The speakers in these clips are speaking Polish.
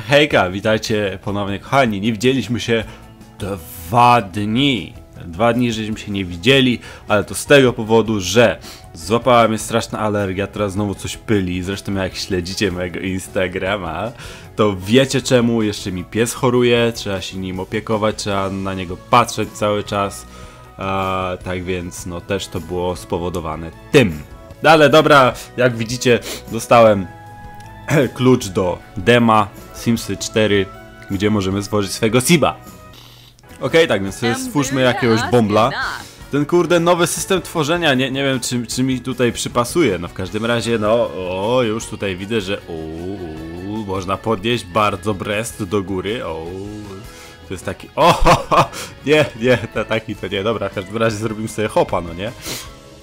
Hejka, witajcie ponownie kochani. Nie widzieliśmy się dwa dni. Dwa dni, żeśmy się nie widzieli, ale to z tego powodu, że złapała mnie straszna alergia, teraz znowu coś pyli. Zresztą jak śledzicie mojego Instagrama, to wiecie czemu. Jeszcze mi pies choruje, trzeba się nim opiekować, trzeba na niego patrzeć cały czas. Tak więc, no też to było spowodowane tym. No Ale dobra, jak widzicie, dostałem klucz do dema Simsy 4, gdzie możemy stworzyć swojego Siba. Okej, tak więc stwórzmy jakiegoś bombla. Ten kurde nowy system tworzenia, nie, nie wiem czy, czy mi tutaj przypasuje, no w każdym razie no, o, już tutaj widzę, że o, można podnieść bardzo brest do góry, o, to jest taki, o, ho, ho, nie, nie, to taki to nie, dobra, w każdym razie zrobimy sobie hopa, no nie?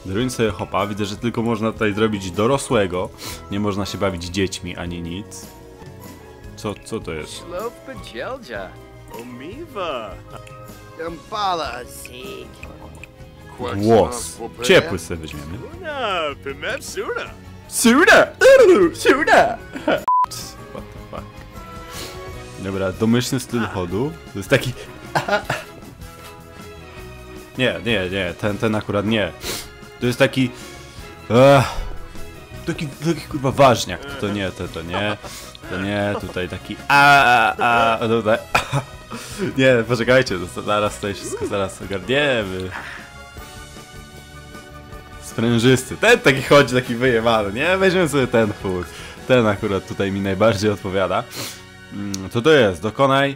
Zrobimy sobie hopa, widzę, że tylko można tutaj zrobić dorosłego, nie można się bawić dziećmi ani nic. Co, co to jest? Omiwa! Głos. Ciepły sobie weźmiemy. Suda! Suda! What the fuck? Dobra, domyślny styl chodu. To jest taki... Nie, nie, nie, ten, ten akurat nie. To jest taki... Ech, taki, taki kurwa ważniak. To nie, to, to nie. To nie, tutaj taki... A, a, a, tutaj... Nie, poczekajcie, to zaraz tutaj wszystko zaraz ogarniemy. Sprężysty. Ten taki chodzi, taki wyjebany, nie? Weźmiemy sobie ten chód. Ten akurat tutaj mi najbardziej odpowiada. Mm, Co to jest? Dokonaj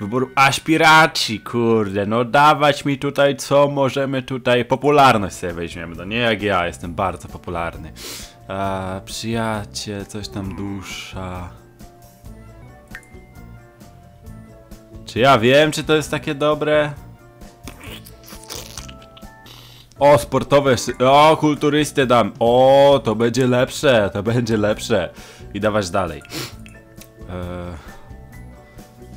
wyboru aspiracji, kurde. No dawać mi tutaj, co możemy tutaj... Popularność sobie weźmiemy, no nie jak ja, jestem bardzo popularny. A, przyjaciel, coś tam dusza... Czy ja wiem, czy to jest takie dobre? O, sportowe. O, kulturystę dam. O, to będzie lepsze. To będzie lepsze. I dawać dalej. Eee,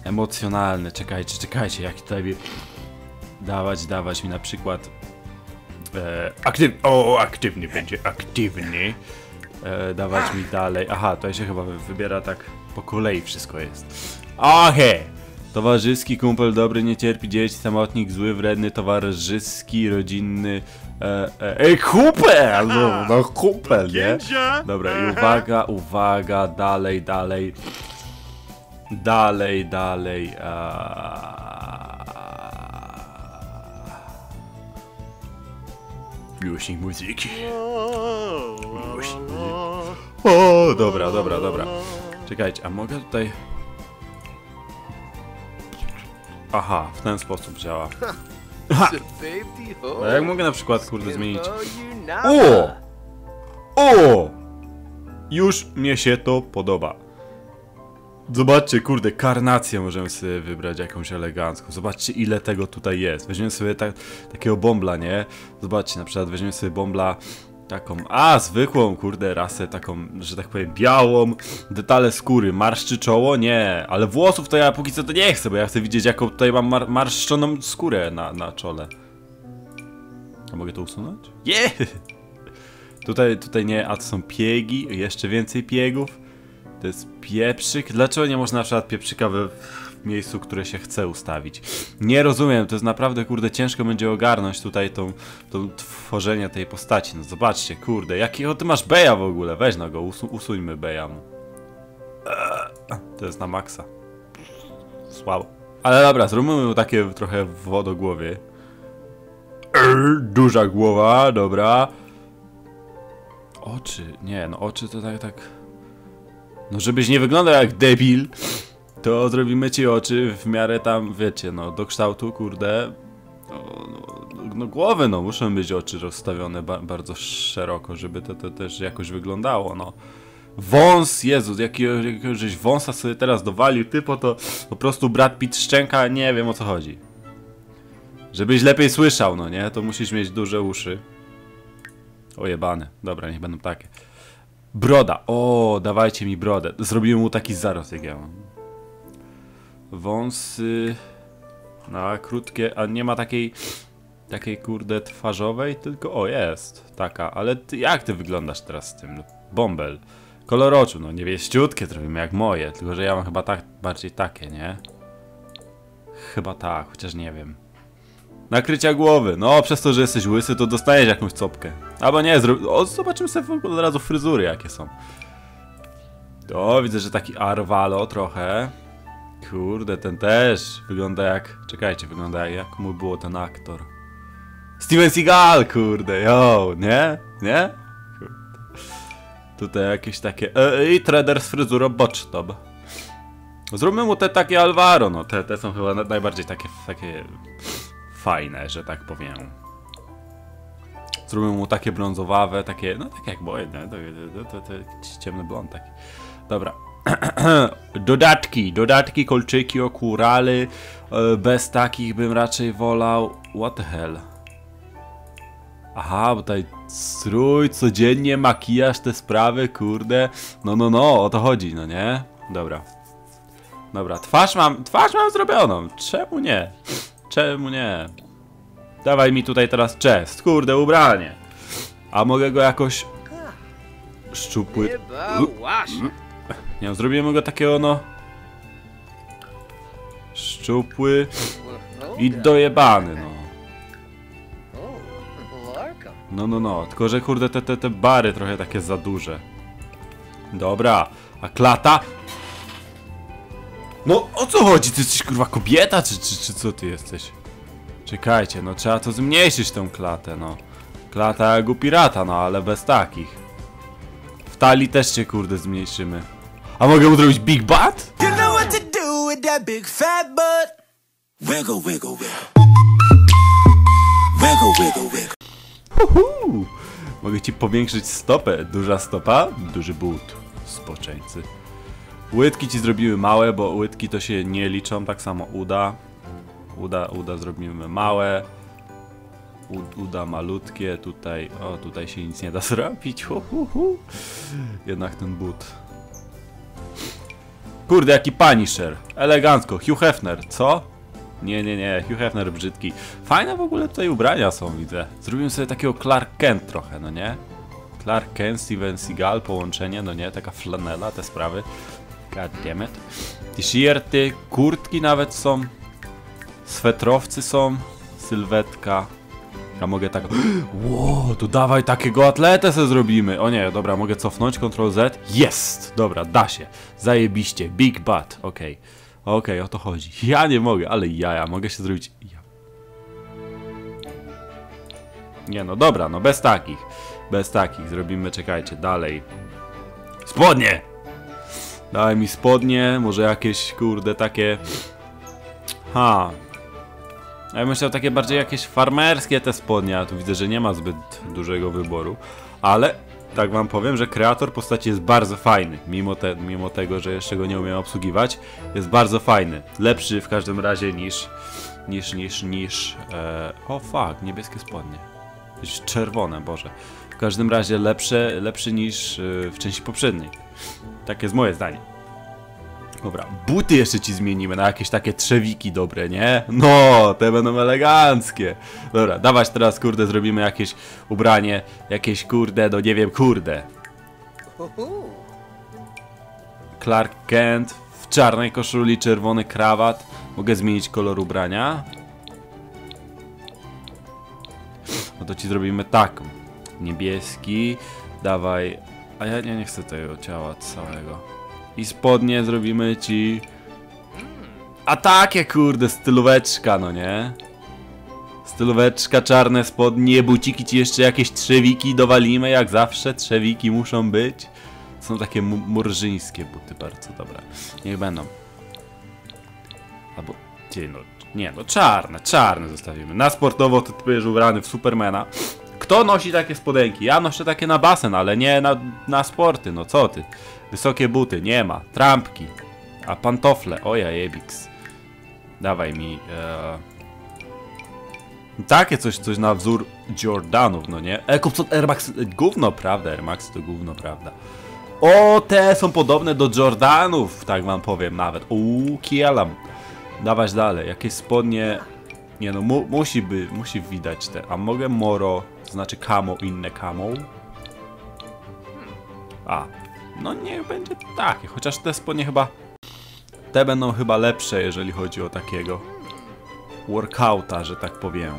emocjonalne. Czekajcie, czekajcie. Jak tutaj mi- dawać, dawać mi na przykład. E, aktyw... O, aktywny będzie. Aktywny. E, dawać mi dalej. Aha, tutaj się chyba wy- wybiera tak po kolei wszystko jest. Okej. Towarzyski, kumpel dobry, nie cierpi dzieci, samotnik, zły, wredny, towarzyski, rodzinny. E, e, ej, kupel! No, no kupel, nie? Dobra, i uwaga, uwaga, dalej, dalej. Dalej, dalej. A... Miłośnik muzyki. Miłośnik muzyki. O, dobra, dobra, dobra. Czekajcie, a mogę tutaj... Aha, w ten sposób działa. A jak mogę na przykład, kurde, zmienić... O! O! Już mnie się to podoba. Zobaczcie, kurde, karnację możemy sobie wybrać jakąś elegancką. Zobaczcie, ile tego tutaj jest. Weźmiemy sobie tak, takiego bombla, nie? Zobaczcie, na przykład weźmiemy sobie bombla taką, a, zwykłą, kurde, rasę taką, że tak powiem, białą. Detale skóry, marszczy czoło? Nie. Ale włosów to ja póki co to nie chcę, bo ja chcę widzieć, jaką tutaj mam mar marszczoną skórę na, na czole. A mogę to usunąć? Yeah! Tutaj, tutaj nie, a to są piegi, jeszcze więcej piegów. To jest pieprzyk. Dlaczego nie można na przykład pieprzyka w miejscu, które się chce ustawić? Nie rozumiem, to jest naprawdę, kurde, ciężko będzie ogarnąć tutaj tą, tą tworzenie tej postaci. No zobaczcie, kurde, jakiego ty masz beja w ogóle? Weź no go, usu usuńmy beja. Eee, To jest na maksa. Słabo. Ale dobra, zróbmy mu takie trochę wodogłowie. Duża głowa, dobra. Oczy, nie, no oczy to tak, tak. No żebyś nie wyglądał jak debil, to zrobimy ci oczy w miarę tam, wiecie, no do kształtu, kurde. No, no, no głowy, no muszą być oczy rozstawione ba bardzo szeroko, żeby to, to też jakoś wyglądało, no. Wąs, Jezus, jakiego, jakiegoś żeś wąsa sobie teraz dowalił, typo to po prostu brat Pitt szczęka, nie wiem o co chodzi. Żebyś lepiej słyszał, no nie, to musisz mieć duże uszy. Ojebane. Dobra, niech będą takie. Broda. O, dawajcie mi brodę. Zrobiłem mu taki zarost, jak ja mam. Wąsy. No, krótkie, a nie ma takiej takiej kurde twarzowej, tylko o jest taka, ale ty, jak ty wyglądasz teraz z tym? Bąbel. Kolor oczu, no niebieściutkie zrobimy jak moje, tylko że ja mam chyba tak, bardziej takie, nie? Chyba tak, chociaż nie wiem. Nakrycia głowy, no przez to, że jesteś łysy, to dostajesz jakąś copkę. Albo nie, zro... o, zobaczymy sobie od razu fryzury jakie są. O, widzę, że taki Arvalo trochę. Kurde, ten też wygląda jak... Czekajcie, wygląda jak, mu było ten aktor. Steven Seagal, kurde, yo, nie? Nie? Kurde. Tutaj jakieś takie... E, I trader z fryzurą Botchtob. Zróbmy mu te takie Alvaro, no te, te są chyba na- najbardziej takie, takie fajne, że tak powiem. Zróbmy mu takie brązowawe, takie, no takie jak moje, nie? To, to, to, ciemny blond taki. Dobra. dodatki, dodatki, kolczyki, okurale. Bez takich bym raczej wolał. What the hell? Aha, bo tutaj strój, codziennie makijaż, te sprawy, kurde. No, no, no, o to chodzi, no nie? Dobra. Dobra, twarz mam, twarz mam zrobioną. Czemu nie? Czemu nie? Dawaj mi tutaj teraz chest, kurde, ubranie. A mogę go jakoś... Szczupły... Wasz. Nie zrobimy go takiego, no... Szczupły i dojebany, no. No, no, no, tylko że kurde te, te, te bary trochę takie za duże. Dobra, a klata? No, o co chodzi? Ty jesteś kurwa kobieta, czy, czy, czy co ty jesteś? Czekajcie, no trzeba to zmniejszyć tą klatę, no. Klata jak u pirata, no, ale bez takich. W talii też się kurde zmniejszymy. A mogę zrobić big butt? You know what to do with that big fat butt. Wiggle, wiggle, wiggle. Wiggle, wiggle, wiggle. Uhu. Mogę ci powiększyć stopę. Duża stopa, duży but. Spoczęcy. Łydki ci zrobiły małe, bo łydki to się nie liczą, tak samo uda. Uda, uda zrobimy małe. U, uda malutkie, tutaj, o tutaj się nic nie da zrobić. Hu, hu, hu. Jednak ten but. Kurde, jaki Punisher. Elegancko. Hugh Hefner, co? Nie, nie, nie, Hugh Hefner brzydki. Fajne w ogóle tutaj ubrania są, widzę. Zrobiłem sobie takiego Clark Kent trochę, no nie? Clark Kent, Steven Seagal, połączenie, no nie? Taka flanela, te sprawy. God damn it. T-shirty, kurtki nawet są. Swetrowcy są. Sylwetka. Ja mogę tak... Ło, to dawaj takiego atletę se zrobimy. O nie, dobra, mogę cofnąć, Ctrl Z. Jest! Dobra, da się. Zajebiście. Big butt, okej. Okej, o to chodzi. Ja nie mogę, ale ja, ja mogę się zrobić... Ja. Nie no, dobra, no bez takich. Bez takich. Zrobimy, czekajcie, dalej. Spodnie! Daj mi spodnie, może jakieś, kurde, takie... Ha. Ja chciał takie bardziej jakieś farmerskie te spodnie, a tu widzę, że nie ma zbyt dużego wyboru. Ale tak wam powiem, że kreator postaci jest bardzo fajny. Mimo, te, mimo tego, że jeszcze go nie umiem obsługiwać, jest bardzo fajny. Lepszy w każdym razie niż... Niż, niż, niż... E... O fuck, niebieskie spodnie. Czerwone, boże. W każdym razie lepsze, lepszy niż e, w części poprzedniej. Tak jest moje zdanie. Dobra, buty jeszcze ci zmienimy na jakieś takie trzewiki dobre, nie? No, te będą eleganckie. Dobra, dawać teraz, kurde, zrobimy jakieś ubranie, jakieś, kurde, no nie wiem, kurde. Clark Kent w czarnej koszuli, czerwony krawat. Mogę zmienić kolor ubrania. No to ci zrobimy taką. Niebieski. Dawaj. A ja nie, nie chcę tego ciała całego. I spodnie zrobimy ci... A takie kurde, stylóweczka, no nie? Stylóweczka, czarne spodnie, buciki ci jeszcze jakieś trzewiki dowalimy, jak zawsze, trzewiki muszą być. Są takie mu- murżyńskie buty, bardzo dobra. Niech będą. Albo, ty no, nie no, czarne, czarne zostawimy. Na sportowo to ty będziesz ubrany w Supermana. Kto nosi takie spodenki? Ja noszę takie na basen, ale nie na, na sporty, no co ty. Wysokie buty, nie ma. Trampki. A pantofle, oja jebiks. Dawaj mi, e... Takie coś, coś na wzór Jordanów, no nie? E, kup co, Air Max, gówno, prawda, Air Max to gówno, prawda. O, te są podobne do Jordanów, tak wam powiem nawet. Uuu, kielam. Dawać dalej, jakieś spodnie... Nie no, mu, musi by, musi widać te. A mogę moro, to znaczy camo, inne camo? A, no niech będzie takie, chociaż te spodnie chyba, te będą chyba lepsze, jeżeli chodzi o takiego workouta, że tak powiem.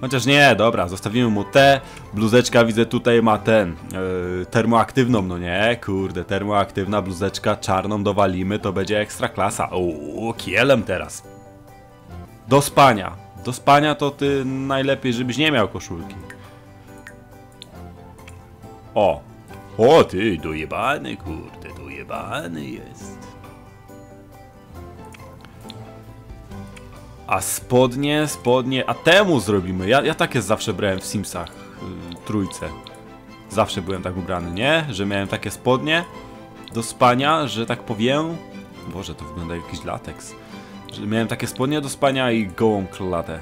Chociaż nie, dobra, zostawimy mu te. Bluzeczka widzę tutaj ma ten, yy, termoaktywną, no nie? Kurde, termoaktywna bluzeczka, czarną dowalimy, to będzie ekstra klasa. Uuu, kielem teraz. Do spania. Do spania to ty najlepiej, żebyś nie miał koszulki. O. O ty, dojebany, kurde, dojebany jest. A spodnie, spodnie, a temu zrobimy. Ja, ja takie zawsze brałem w Simsach, yy, trójce. Zawsze byłem tak ubrany, nie? Że miałem takie spodnie do spania, że tak powiem. Boże, to wygląda jak jakiś lateks. Miałem takie spodnie do spania i gołą klatę.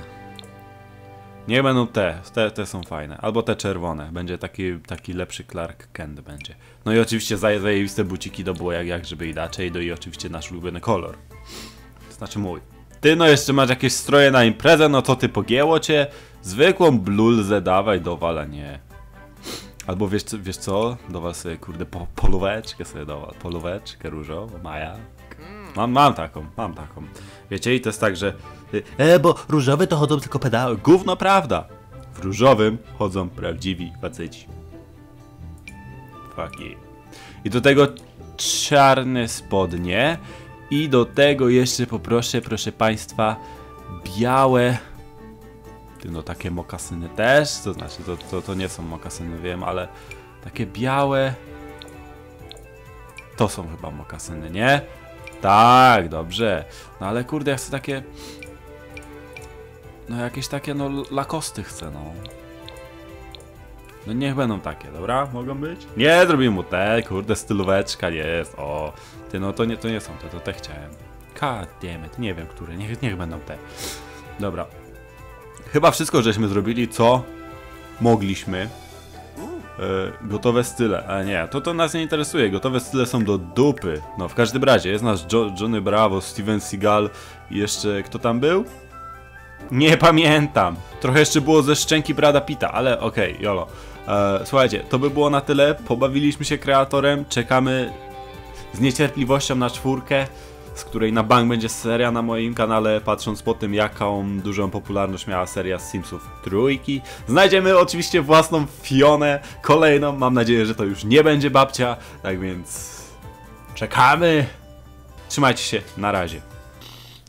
Nie będą te, te, te są fajne. Albo te czerwone. Będzie taki, taki lepszy Clark Kent będzie. No i oczywiście zaje- zajebiste buciki do było jak, jak żeby inaczej. No i oczywiście nasz ulubiony kolor. To znaczy mój. Ty no jeszcze masz jakieś stroje na imprezę, no to ty pogięło cię? Zwykłą bluzę dawaj dowala, nie. Albo wiesz, co- wiesz co? Dowal sobie kurde po, polóweczkę sobie dowal. Polóweczkę różową, Maja. Mam, mam taką, mam taką. Wiecie, i to jest tak, że y, e, bo różowe to chodzą tylko pedały. Gówno prawda. W różowym chodzą prawdziwi faceci. Fuck. I do tego czarne spodnie. I do tego jeszcze poproszę, proszę Państwa, białe. No takie mokasyny też, to znaczy to, to, to nie są mokasyny, wiem, ale takie białe. To są chyba mokasyny, nie? Tak, dobrze. No ale kurde, ja chcę takie. No jakieś takie, no lakosty chcę, no. No niech będą takie, dobra? Mogą być? Nie, zrobimy mu te, kurde, stylóweczka jest, o. Ty, no to nie, to nie są te, to te chciałem. God damn it, nie wiem, które, niech, niech będą te. Dobra. Chyba wszystko żeśmy zrobili, co mogliśmy. E, gotowe style, a nie, to to nas nie interesuje, gotowe style są do dupy. No, w każdym razie, jest nasz jo Johnny Bravo, Steven Seagal i jeszcze, kto tam był? Nie pamiętam. Trochę jeszcze było ze szczęki Brada Pita, ale okej, jolo. E, słuchajcie, to by było na tyle. Pobawiliśmy się kreatorem. Czekamy z niecierpliwością na czwórkę, z której na bank będzie seria na moim kanale, patrząc po tym, jaką dużą popularność miała seria z Simsów trójki. Znajdziemy oczywiście własną Fionę, kolejną. Mam nadzieję, że to już nie będzie babcia. Tak więc czekamy. Trzymajcie się, na razie.